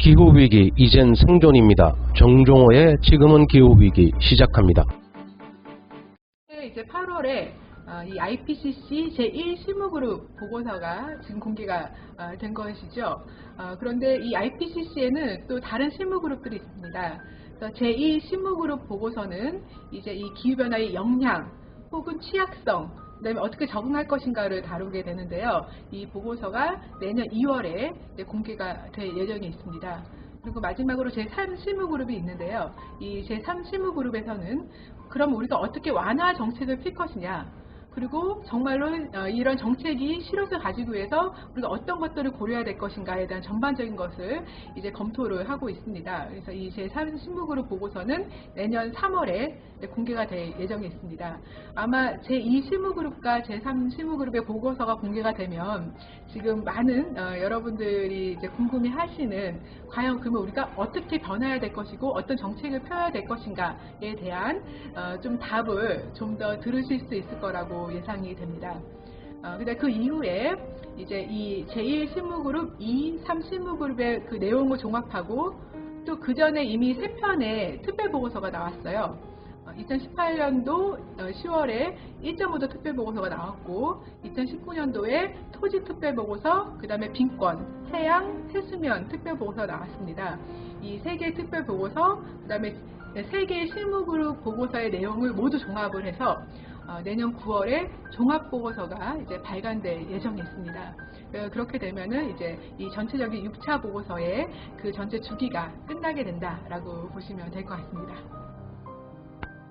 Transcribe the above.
기후위기 이젠 생존입니다. 정종호의 지금은 기후위기 시작합니다. 네, 이제 8월에 어, 이 IPCC 제1실무그룹 보고서가 지금 공개가 어, 된 것이죠. 어, 그런데 이 IPCC에는 또 다른 실무그룹들이 있습니다. 그래서 제2실무그룹 보고서는 이제 이 기후변화의 영향 혹은 취약성, 그 다음에 어떻게 적응할 것인가를 다루게 되는데요. 이 보고서가 내년 2월에 공개가 될 예정에 있습니다. 그리고 마지막으로 제3실무그룹이 있는데요. 이 제3실무그룹에서는 그럼 우리가 어떻게 완화 정책을 필 것이냐 그리고 정말로 어, 이런 정책이 실효성을 가지기 위해서 우리가 어떤 것들을 고려해야 될 것인가에 대한 전반적인 것을 이제 검토를 하고 있습니다. 그래서 이 제3신무그룹 보고서는 내년 3월에 공개가 될 예정에 있습니다. 아마 제2 실무그룹과 제3 실무그룹의 보고서가 공개가 되면 지금 많은 어, 여러분들이 이제 궁금해 하시는 과연 그러면 우리가 어떻게 변해야 될 것이고 어떤 정책을 펴야 될 것인가에 대한 어, 좀 답을 좀 더 들으실 수 있을 거라고 예상이 됩니다. 어, 근데 그 이후에 이제 이 제1실무그룹, 2, 3실무그룹의 그 내용을 종합하고 또 그 전에 이미 세 편의 특별보고서가 나왔어요. 2018년도 10월에 1.5도 특별보고서가 나왔고 2019년도에 토지 특별보고서, 그 다음에 빈권, 해양, 해수면 특별보고서가 나왔습니다. 이 세 개의 특별보고서, 그 다음에 세 개의 실무그룹 보고서의 내용을 모두 종합을 해서 어, 내년 9월에 종합보고서가 이제 발간될 예정이 있습니다. 어, 그렇게 되면은 이제 이 전체적인 6차 보고서의 그 전체 주기가 끝나게 된다라고 보시면 될 것 같습니다.